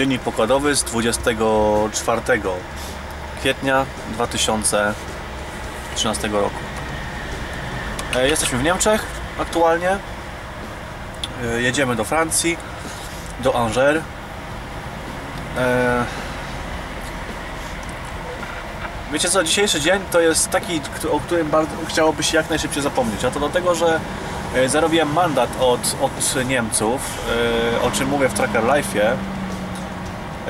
Dziennik pokładowy z 24 kwietnia 2013 roku. E, Jesteśmy w Niemczech aktualnie. E, Jedziemy do Francji, do Angers. E, Wiecie co, dzisiejszy dzień to jest taki, o którym bardzo chciałoby się jak najszybciej zapomnieć. A to dlatego, że zarobiłem mandat od, od Niemców, o czym mówię w Tracker Life'ie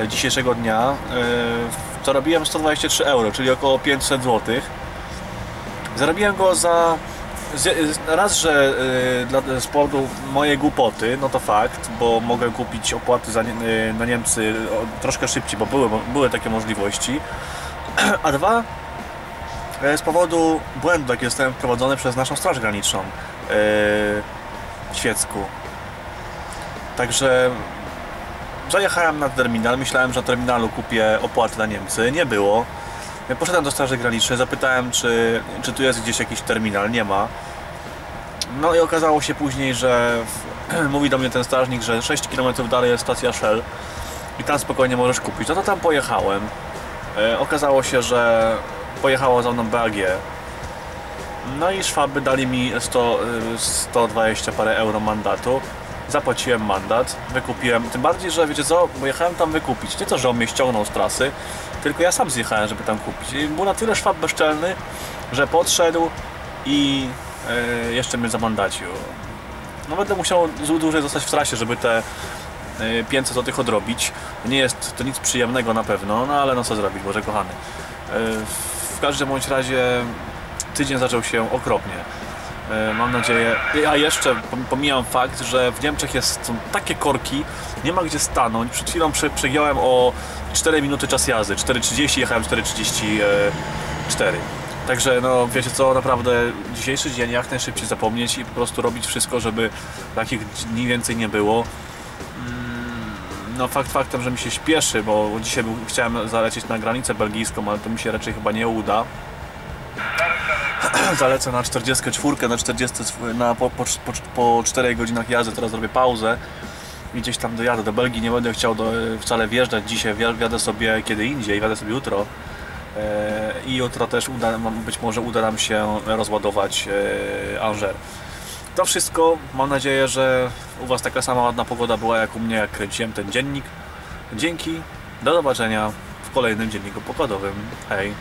dzisiejszego dnia. E, To robiłem 123 euro, czyli około 500 zł. Zarobiłem go za raz, że y, dla, z powodu mojej głupoty, no to fakt, bo mogę kupić opłaty za, na Niemcy troszkę szybciej, bo były, były takie możliwości. A dwa, e, z powodu błędu, jaki zostałem wprowadzony przez naszą Straż Graniczną e, w Świecku. Także zajechałem na terminal, myślałem, że na terminalu kupię opłaty na Niemcy, nie było. Poszedłem do Straży Granicznej, zapytałem, czy, czy tu jest gdzieś jakiś terminal, nie ma. No i okazało się później, że mówi do mnie ten strażnik, że 6 km dalej jest stacja Shell i tam spokojnie możesz kupić. No to tam pojechałem. E, okazało się, że pojechało za mną BAG. No i szwaby dali mi 100, y, 120 parę euro mandatu. Zapłaciłem mandat, wykupiłem. Tym bardziej, że wiecie co, bo jechałem tam wykupić. Nie to, że on mnie ściągnął z trasy, tylko ja sam zjechałem, żeby tam kupić. I był na tyle szwab bezczelny, że podszedł i e, jeszcze mnie zamandacił. No będę musiał dłużej zostać w trasie, żeby te e, 500 zł odrobić. Nie jest to nic przyjemnego na pewno, no ale no co zrobić, Boże kochany. E, W każdym bądź razie tydzień zaczął się okropnie. E, Mam nadzieję. A jeszcze pom- pomijam fakt, że w Niemczech jest, są takie korki, nie ma gdzie stanąć. Przed chwilą prze, przegiąłem o 4 minuty czas jazdy. 4.30 jechałem 4.34. Także no wiecie co, naprawdę dzisiejszy dzień jak najszybciej zapomnieć i po prostu robić wszystko, żeby takich dni więcej nie było. No fakt faktem, że mi się śpieszy, bo dzisiaj chciałem zalecieć na granicę belgijską, ale to mi się raczej chyba nie uda. Zalecę na 44, na 40, na, po, po, po, po 4 godzinach jazdy, teraz zrobię pauzę i gdzieś tam dojadę do Belgii. Nie będę chciał do, wcale wjeżdżać dzisiaj, wja- wjadę sobie kiedy indziej, wjadę sobie jutro. E, I jutro też uda, być może uda nam się rozładować e, Angers. To wszystko. Mam nadzieję, że u Was taka sama ładna pogoda była jak u mnie, jak kręciłem ten dziennik. Dzięki. Do zobaczenia w kolejnym dzienniku pokładowym. Hej.